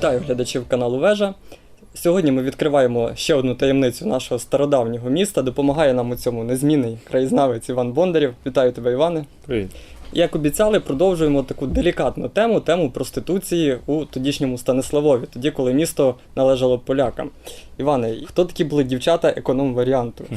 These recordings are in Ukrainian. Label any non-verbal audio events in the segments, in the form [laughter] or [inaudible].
Вітаю глядачів каналу Вежа. Сьогодні ми відкриваємо ще одну таємницю нашого стародавнього міста. Допомагає нам у цьому незмінний краєзнавець Іван Бондарів. Вітаю тебе, Іване. Привіт. Як обіцяли, продовжуємо таку делікатну тему тему проституції у тодішньому Станиславові, тоді, коли місто належало полякам. Іване, хто такі були дівчата економ варіанту? [laughs]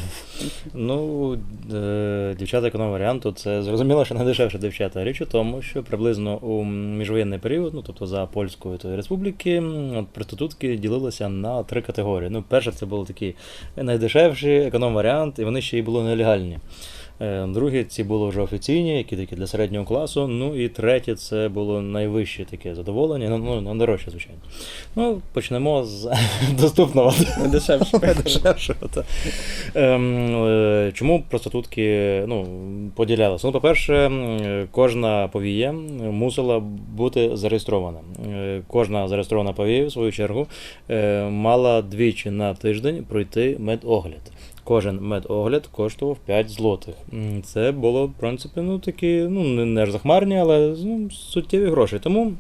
Ну, е, дівчата економ варіанту, це зрозуміло, що найдешевше дівчата. Річ у тому, що приблизно у міжвоєнний період, ну тобто за польською тої республіки, проститутки ділилися на три категорії. Ну, перше, це були такі найдешевші економ варіант, і вони ще й були нелегальні. Е, Другі ці були вже офіційні, які такі для середнього класу. Ну і третє це було найвище таке задоволення, ну, ну найдорожче, звичайно. Ну, почнемо з [laughs] доступного. Дешевшого. Ем, е, чому проститутки ну, поділялися? Ну, по-перше, кожна повія мусила бути зареєстрована. Е, Кожна зареєстрована повія, в свою чергу, мала двічі на тиждень пройти медогляд. Кожен медогляд коштував 5 злотих. Це було, в принципі, ну такі, ну, не- ж захмарні, але ну, суттєві гроші. Тому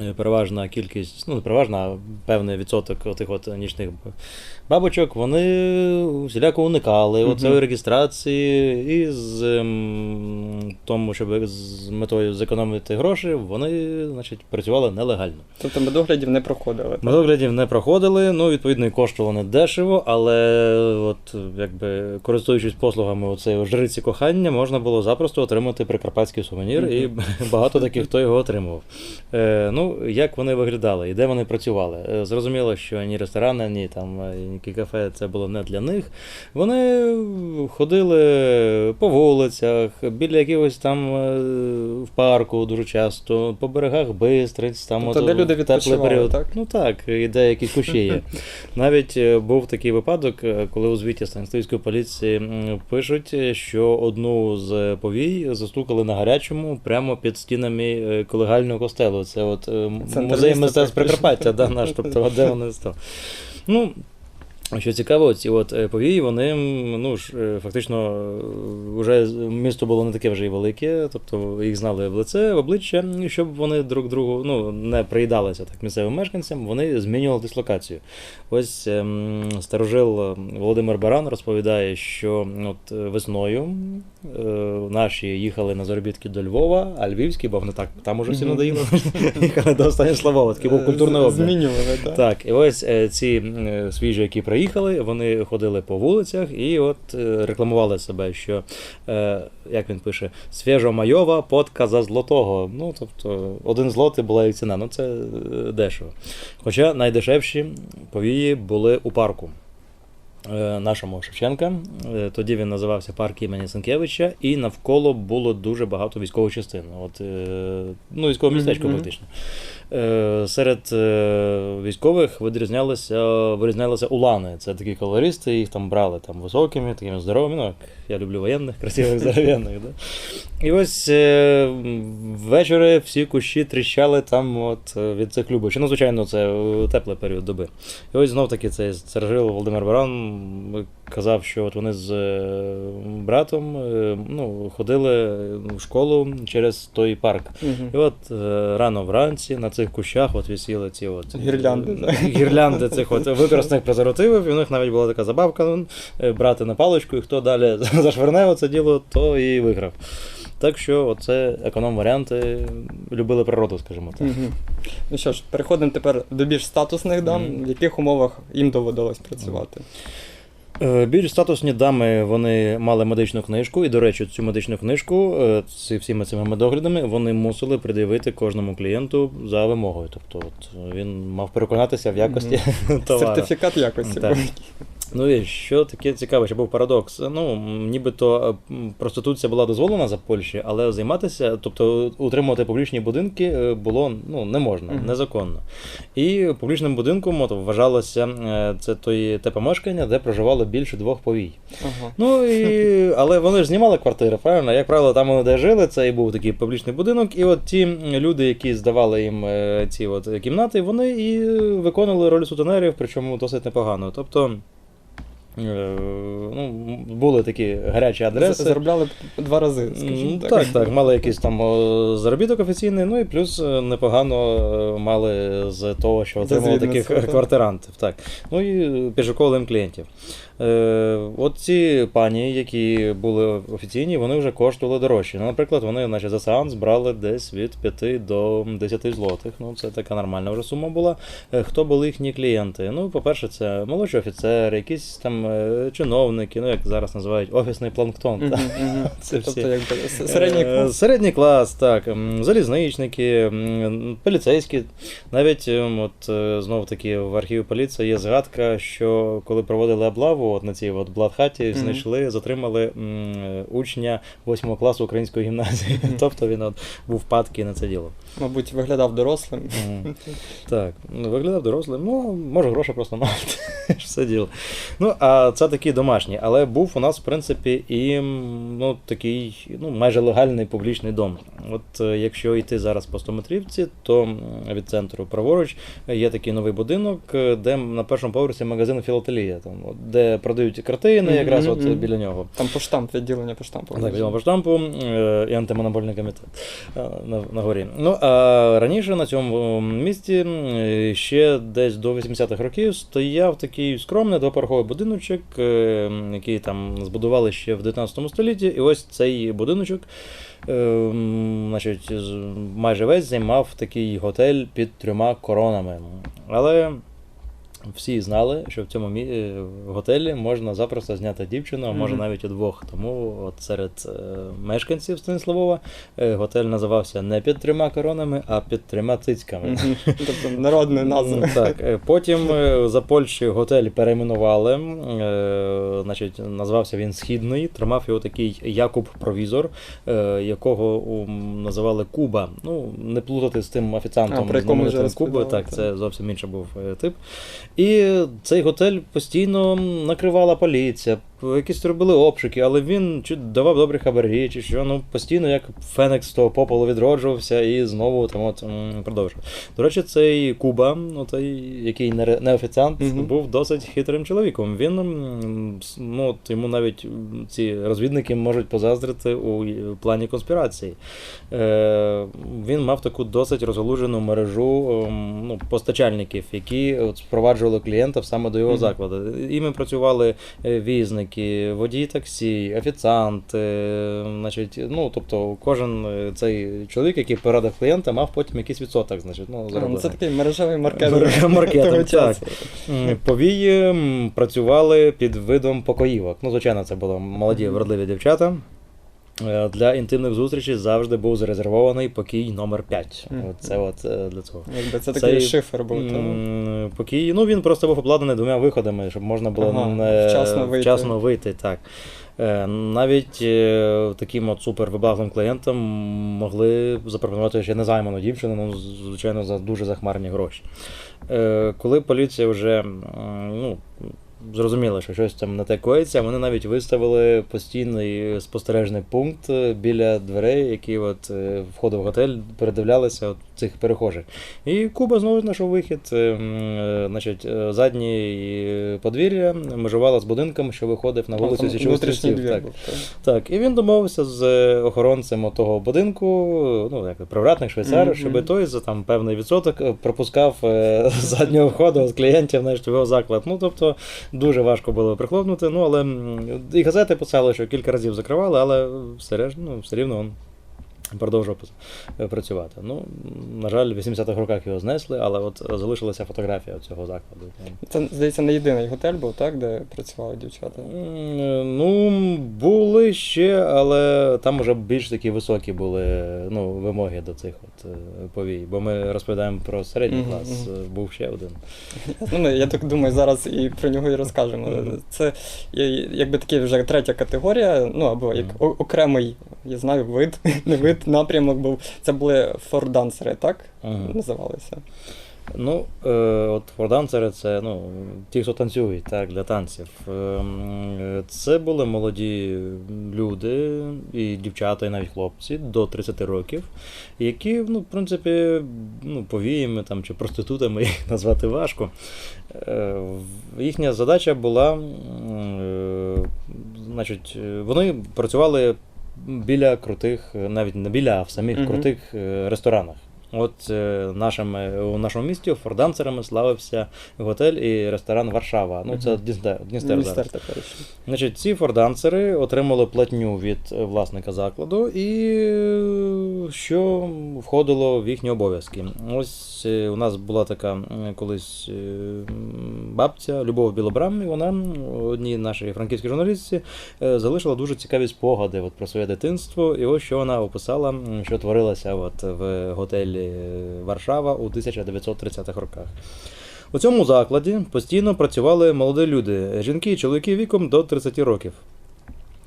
е, переважна кількість, ну не переважна, а певний відсоток тих от нічних бабочок, вони всіляко уникали Мгм. оцеї реєстрації, і з ем, тому, щоб з метою зекономити гроші, вони значить, працювали нелегально. Тобто медоглядів не проходили. так? Медоглядів не проходили, ну, відповідно, і коштувало не дешево, але от, якби, користуючись послугами оцеї жриці кохання, можна було запросто отримати прикарпатський сувенір, і [laughs] багато таких, хто його отримував. Е, ну, як вони виглядали і де вони працювали? Е, зрозуміло, що ні ресторани, ні там е, кафе це було не для них. Вони ходили по вулицях, біля якогось там е, в парку дуже часто, по берегах бистриць, там Тобто, от, де люди теплий період. так? Ну так, і де якісь кущі є. [laughs] Навіть е, був такий випадок, е, коли у звіті Станіславської поліції пишуть, що одну з повій застукали на гарячому прямо під стінами колегального костелу. Це от музей мистецтв. Прикарпаття, да, наш, [laughs] тобто, де вони стали. Ну, що цікаво, ці от е, повії, вони ну ж е, фактично е, вже місто було не таке вже і велике, тобто їх знали в лице, в обличчя, і щоб вони друг другу ну, не приїдалися так місцевим мешканцям, вони змінювали дислокацію. Ось ем, старожил е, Володимир Баран розповідає, що от весною е, наші їхали на заробітки до Львова, а львівські, бо вони так там уже всі надоїли, [laughs] їхали до Станіславова, такий був культурний обмін. Змінювали, так. Так, і ось ці свіжі, які приїхали, вони ходили по вулицях і от е, рекламували себе, що, е, як він пише, свіжо-майова подка за злотого. Ну, тобто, один злотий була і ціна, ну це е, дешево. Хоча найдешевші повії були у парку. Е, Нашому Шевченка. Е, Тоді він називався парк імені Сенкевича, і навколо було дуже багато військових частин. От, е, ну, військове містечко, фактично. Серед військових видрізнялися, вирізнялися улани. Це такі колористи, їх там брали там високими, такими здоровими. Ну, я люблю воєнних, красивих здоров'яних. Да? І ось ввечері всі кущі тріщали там от, від цих любочів. Ну, звичайно, це теплий період доби. І ось знов таки цей Сержил Володимир Баран казав, що от вони з е, братом е, ну, ходили в школу через той парк. Мгм. І от е, рано вранці на цих кущах от висіли ці от Гірлянди, гірлянди цих от використаних презервативів, і у них навіть була така забавка ну, брати на паличку, і хто далі [laughs] зашверне це діло, то і виграв. Так що оце економ-варіанти любили природу, скажімо так. Мгм. Ну що ж, переходимо тепер до більш статусних дам, Мгм. в яких умовах їм доводилось працювати. Е, Більш статусні дами вони мали медичну книжку, і, до речі, цю медичну книжку е, з всіми цими медоглядами вони мусили пред'явити кожному клієнту за вимогою. Тобто, от він мав переконатися в якості [laughs] товару. Сертифікат якості. Так. Ну і що таке цікаве, що був парадокс. Ну, нібито е, проституція була дозволена за Польщі, але займатися, тобто утримувати публічні будинки е, було ну, не можна, незаконно. І публічним будинком от, вважалося е, це той, те помешкання, де проживало більше двох повій. Ага. Ну і [laughs] але вони ж знімали квартири, правильно? Як правило, там вони де жили, це і був такий публічний будинок. І от ті люди, які здавали їм ці от кімнати, вони і виконували роль сутенерів, причому досить непогано. Тобто. Е, Ну, були такі гарячі адреси. Заробляли два рази, скажімо так. Так, так, мали якийсь там заробіток офіційний, ну і плюс е, непогано е, мали з того, що отримали таких квартирантів. Так. Ну і підшуковували клієнтів. Е, от ці пані, які були офіційні, вони вже коштували дорожче. Ну, наприклад, вони значить, за сеанс брали десь від 5 до 10 злотих. Ну, це така нормальна вже сума була. Е, Хто були їхні клієнти? Ну, по-перше, це молодші офіцери, якісь там е, чиновники, ну як зараз називають офісний планктон. Так. мгм. [laughs] Це. Тобто, якби с- середній Е, клас. Середній клас, так. Залізничники, поліцейські. Навіть от знову таки в архіві поліції є згадка, що коли проводили облаву от на цій от Бладхаті, Мгм. знайшли, затримали м, е, учня 8 класу української гімназії. Мгм. Тобто він от був падкий на це діло. Мабуть, виглядав дорослим. М. Так, ну, виглядав дорослим, ну, може, гроші просто мав. [laughs] Все діло. Ну, а це такі домашні. Але був у нас, в принципі, і ну, такий ну, майже легальний публічний дом. От е, якщо йти зараз по 100 метрівці, то від центру праворуч є такий новий будинок, е, де на першому поверсі магазин філателія, там, от, де продають картини, якраз от біля нього. Там поштамп, відділення поштампу. Так, відомо по штампу е, і антимонопольний комітет на, на горі. Ну а раніше на цьому місці ще десь до 80-х років стояв такий скромний двоповерховий будиночок, е, який там збудували ще в 19 столітті. І ось цей будиночок. е, Значить, майже весь займав такий готель під трьома коронами. Але всі знали, що в цьому мі- е, готелі можна запросто зняти дівчину, а може Мгм. навіть удвох. Тому от серед е, мешканців Станиславова е, готель називався не під трьома коронами, а під трьома цицьками. [laughs] Тобто народна назва. Так, потім за Польщею готель перейменували. Значить, назвався він Східний. Тримав його такий Якуб Провізор, якого називали Куба. Ну, не плутати з тим А, офіціантом знаменитим Куби. Так, це зовсім інший був тип. І цей готель постійно накривала поліція, якісь робили обшуки, але він чи давав добрі хабарі, чи що, ну постійно як Фенекс того попелу відроджувався і знову там от м, продовжував. До речі, цей Куба, ну той, який не, офіціант, був досить хитрим чоловіком. Він ну, от йому навіть ці розвідники можуть позаздрити у плані конспірації. Е, він мав таку досить розгалужену мережу ну, постачальників, які от впроваджували клієнтів саме до його Мгм. закладу. Іми працювали е, візники, водії таксі, офіціанти. е, Значить, ну, тобто кожен е, цей чоловік, який порадив клієнта, мав потім якийсь відсоток. Значить, ну, ну, зароблений. Це такий мережевий маркетинг. Маркетинг, так. Повії працювали під видом покоївок. Ну, звичайно, це були молоді, вродливі дівчата. Е, Для інтимних зустрічей завжди був зарезервований покій номер 5. Мгм. Це от е, для цього. Якби це Цей, такий шифр був. та? М, Покій, ну він просто був обладнаний двома виходами, щоб можна було Ага, не- вчасно вийти. вчасно вийти. Так. Е, Навіть таким от супервибагливим клієнтам могли запропонувати ще незайману дівчину, ну, звичайно, за дуже захмарні гроші. Коли поліція вже ну, зрозуміла, що щось там не те коїться, вони навіть виставили постійний спостережний пункт е, біля дверей, які от е, входу в готель передивлялися. От цих перехожих. І Куба знову знайшов вихід. е, е, Значить, е, заднє подвір'я межувало з будинком, що виходив на вулицю Січових Стрільців. Так. Так, і він домовився з охоронцем того будинку, ну як привратник швейцар, Мгм. щоб той за там певний відсоток пропускав з [laughs] заднього входу з клієнтів знаєш, в його заклад. Ну тобто дуже важко було прихлопнути. Ну але і газети писали, що кілька разів закривали, але все, ну, все рівно продовжував працювати. Ну, на жаль, в 80-х роках його знесли, але от залишилася фотографія цього закладу. Це, здається, не єдиний готель був, так, де працювали дівчата. Е, Ну, були ще, але там вже більш такі високі були ну, вимоги до цих от е, повій. Бо ми розповідаємо про середній клас, мгм. е, був ще один. Ну, я так думаю, зараз і про нього і розкажемо. Це якби такий вже третя категорія, ну або як окремий, я знаю, вид, [laughs] не вид, напрямок був. Це були фордансери, так? Мгм. Називалися. Ну, е, от фордансери це ну, ті, хто танцюють так, для танців. Е, це були молоді люди, і дівчата, і навіть хлопці до 30 років, які, ну, в принципі, ну, повіями там, чи проститутами [laughs] їх назвати важко. Е, їхня задача була, е, значить, е, вони працювали біля крутих, е, навіть не біля, а в самих Мгм. крутих е, ресторанах. От е, нашими, у нашому місті фордансерами славився готель і ресторан Варшава. Ну, це. Дністер, Дністер зараз. Значить, ці фордансери отримали платню від е, власника закладу, і е, що входило в їхні обов'язки. Ось е, у нас була така колись е, бабця Любов Білобрам, і вона одній нашій франківській журналістці е, залишила дуже цікаві спогади от, про своє дитинство. І ось що вона описала, що творилося от, в готелі Варшава у 1930-х роках. У цьому закладі постійно працювали молоді люди, жінки і чоловіки віком до 30 років,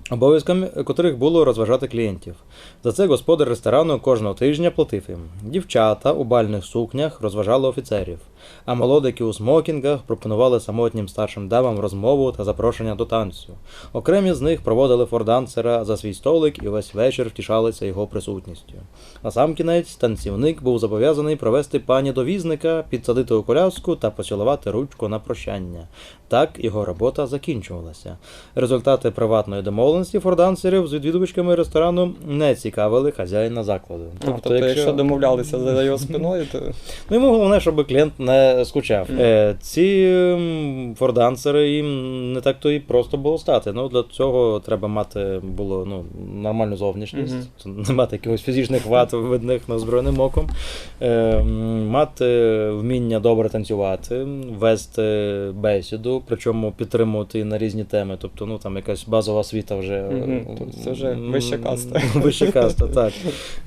обов'язками котрих було розважати клієнтів. За це господар ресторану кожного тижня платив їм. Дівчата у бальних сукнях розважали офіцерів, а молодики у смокінгах пропонували самотнім старшим дамам розмову та запрошення до танцю. Окремі з них проводили фордансера за свій столик і весь вечір втішалися його присутністю. На сам кінець танцівник був зобов'язаний провести пані до візника, підсадити у коляску та поцілувати ручку на прощання. Так його робота закінчувалася. Результати приватної домовленості фордансерів з відвідувачками ресторану не цікавили хазяїна закладу. Тобто, тобто якщо домовлялися за його спиною, то Ну, йому головне, щоб клієнт не скучав. Е, ці фордансери їм не так то і просто було стати. Ну, для цього треба мати було ну, нормальну зовнішність, не мати якихось фізичних вад видних неозброєним оком, е, мати вміння добре танцювати, вести бесіду, причому підтримувати на різні теми. Тобто, ну там якась базова освіта вже. Тобто це вже вища каста. [laughs] Вища каста, так.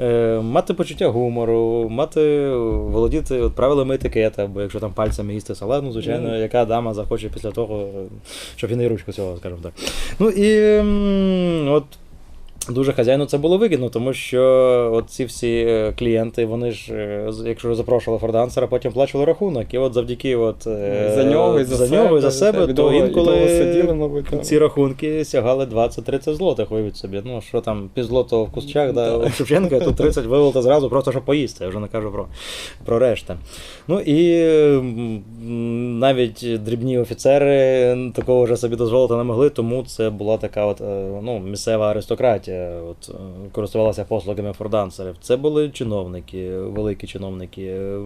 Е, мати почуття гумору, мати володіти от, правилами етикета, бо якщо там пальцями їсти салат, ну, звичайно, mm. яка дама захоче після того, е, щоб він і ручку цього, скажімо так. Ну і от. Дуже хазяїну це було вигідно, тому що от ці всі е, клієнти, вони ж, е, якщо запрошували фордансера, потім плачували рахунок. І от завдяки от, е, за нього і за, за себе, нього і за себе, то довго- інколи сиділи, мабуть. ці рахунки сягали 20-30 злотих, виявіть собі. Ну, що там, півзлотого в кущах, да, у Шевченка, тут 30 вивелити зразу, просто щоб поїсти, я вже не кажу про, про решта. Ну і навіть дрібні офіцери такого вже собі дозволити не могли, тому це була така от, ну, місцева аристократія, от, е, користувалася послугами фордансерів. Це були чиновники, великі чиновники, е,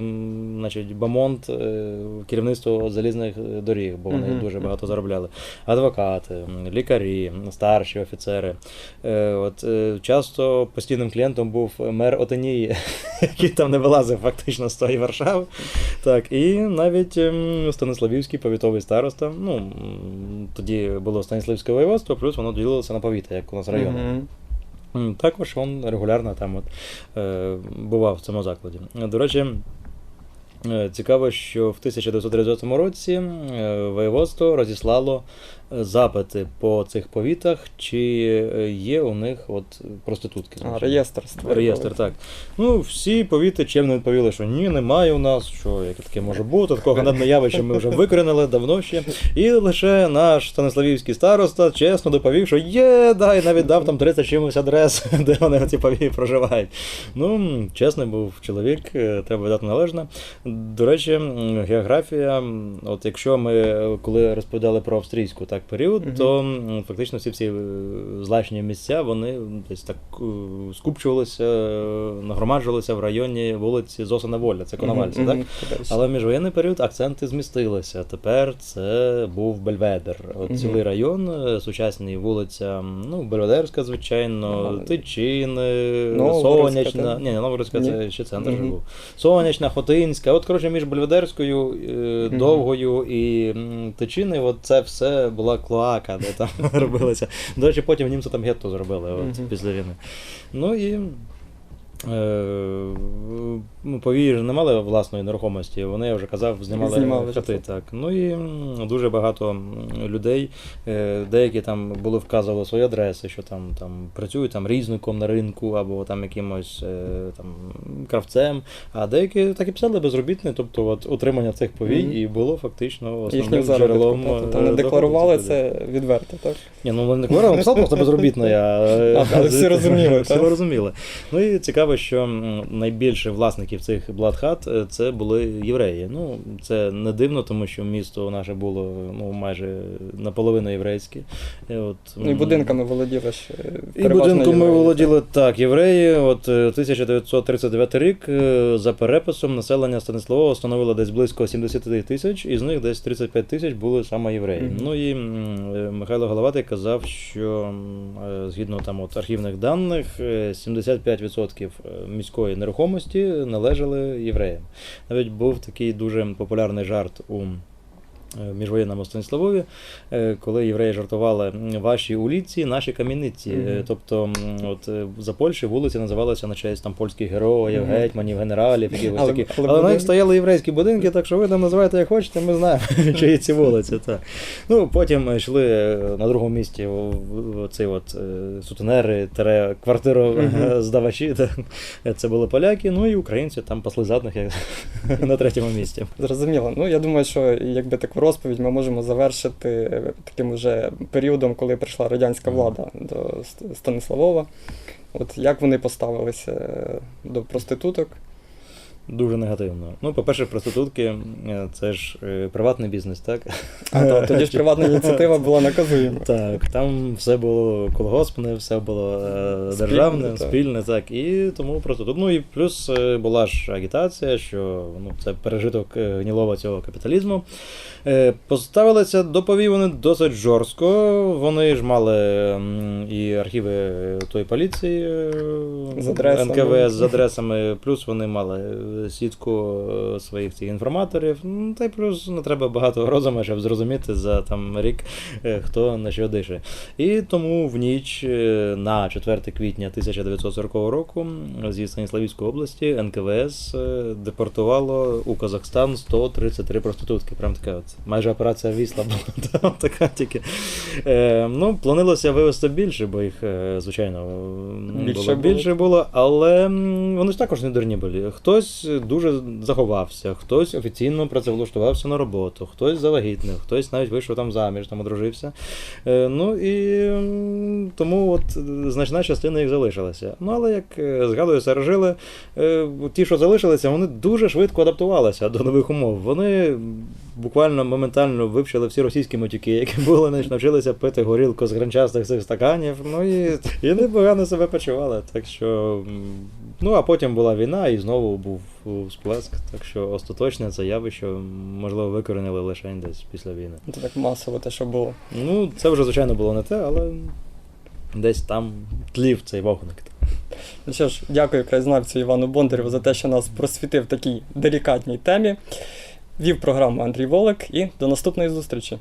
значить, Бамонт, е, керівництво залізних доріг, бо вони Мгм. дуже багато заробляли адвокати, лікарі, старші офіцери. Е, От е, часто постійним клієнтом був мер Отенії, [laughs] який там не вилазив фактично з тої Варшави. Так, і навіть Станиславівський повітовий староста. Ну тоді було Станиславське воєводство, плюс воно ділилося на повіти, як у нас райони. Мгм. М, Також він регулярно там от, е, бував в цьому закладі. До речі, цікаво, що в 1930 році е, воєводство розіслало е, запити по цих повітах, чи е, є у них от проститутки. А, реєстр. Реєстр, так. Ну, всі повіти чемно відповіли, що ні, немає у нас, що яке таке може бути, такого ганебне явище ми вже викоренили давно ще. І лише наш Станиславівський староста чесно доповів, що є, да, і навіть дав там 30 чимось адрес, [laughs] де вони ці повії проживають. Ну, чесний був чоловік, е, треба видати належно. До речі, географія, от якщо ми е, коли розповідали про австрійську так період, Мгм. то фактично всі ці е, злачні місця вони десь так е, скупчувалися, нагромаджувалися в районі вулиці Зосана Воля, це Коновальці, Мгм, так? подальше. Але в міжвоєнний період акценти змістилися. Тепер це був Бельведер. От цілий район, сучасний вулиця, ну, Бельведерська, звичайно. Тичини, Сонячна. Ні, ні, Новгородська Ні? це ще центр був. Сонячна, Хотинська. От, коротше, між Бельведерською, е, Довгою і м, Тичини, от це все була клоака, де там [laughs] робилося. До речі, потім німці там гетто зробили от, після війни. Ну і ну, Повії ж не мали власної нерухомості, вони, я вже казав, знімали, Знімали хати. Так. Ну і дуже багато людей, е, деякі там були вказували свої адреси, що там, там працюють там різником на ринку або там якимось е, там, кравцем, а деякі так і писали безробітні, тобто от, утримання цих повій Мгм. і було фактично основним джерелом. Тобто е, не декларували це відверто, так? Ні, ну не декларували, писав просто безробітний, а, [laughs] А, але всі розуміли, Всі розуміли. Ну і цікаво, що найбільше власників цих бладхат е, це були євреї. Ну, це не дивно, тому що місто наше було ну, майже наполовину єврейське. От, Ну і будинками володіли ж е, і переважно будинком ми володіли так, євреї. От е, 1939 рік е, за переписом населення Станиславова становило десь близько 70 тисяч, із них десь 35 тисяч були саме євреї. Мгм. Ну і е, Михайло Головатий казав, що е, згідно там от архівних даних, е, 75% міської нерухомості належали євреям. Навіть був такий дуже популярний жарт у е, міжвоєнному Станіславові, е, коли євреї жартували ваші уліці, наші кам'яниці. Мгм. Е, Тобто, от за Польщі вулиці називалися на честь там польських героїв, Мгм. гетьманів, генералів, якихось Але- такі. але Але, на них стояли єврейські будинки, так що ви там називаєте як хочете, ми знаємо, [laughs] чиї ці вулиці. Так. Ну, потім йшли на другому місці о- от сутенери, тере, квартиру Мгм. [laughs] здавачі. Це були поляки, ну і українці там пасли задних як [laughs] на третьому місці. Зрозуміло. Ну я думаю, що якби таку розповідь ми можемо завершити таким вже періодом, коли прийшла радянська влада до Станиславова. От як вони поставилися до проституток? Дуже негативно. Ну, по-перше, проститутки е, це ж е, приватний бізнес, так? А то, тоді ж приватна ініціатива була наказуєма. Так, там все було колгоспне, все було е, Спільне, державне, так. спільне, так. І тому просто тут. Ну і плюс була ж агітація, що ну, це пережиток гнілого цього капіталізму. Поставилися до повій вони досить жорстко. Вони ж мали і архіви тої поліції З адресами. НКВС з адресами, плюс вони мали сітку е, своїх цих інформаторів. Ну, Та й плюс не треба багато розуму, щоб зрозуміти за там рік, е, хто на що дише. І тому в ніч е, на 4 квітня 1940 року зі Станіславівської області НКВС депортувало у Казахстан 133 проститутки. Прям така от майже операція Вісла була [laughs] та, така тільки. Ну, планилося вивезти більше, бо їх, звичайно, Більше було. більше було, але вони ж також не дурні були. Хтось дуже заховався, хтось офіційно працевлаштувався на роботу, хтось завагітнив, хтось навіть вийшов там заміж, там одружився. Е, ну і тому от значна частина їх залишилася. Ну але як е, згадую, старожили, е, ті, що залишилися, вони дуже швидко адаптувалися до нових умов. Вони буквально моментально вивчили всі російські матюки, які були, навчилися пити горілку з гранчастих цих стаканів. Ну і, і непогано себе почували. Так що, ну а потім була війна, і знову був сплеск. Так що остаточне це явище, можливо, викоренили лише десь після війни. Це так масово те, що було. Ну, це вже, звичайно, було не те, але десь там тлів цей вогник. Ну що ж, дякую краєзнавцю Івану Бондарєву за те, що нас просвітив в такій делікатній темі. Вів програму Андрій Волик і до наступної зустрічі.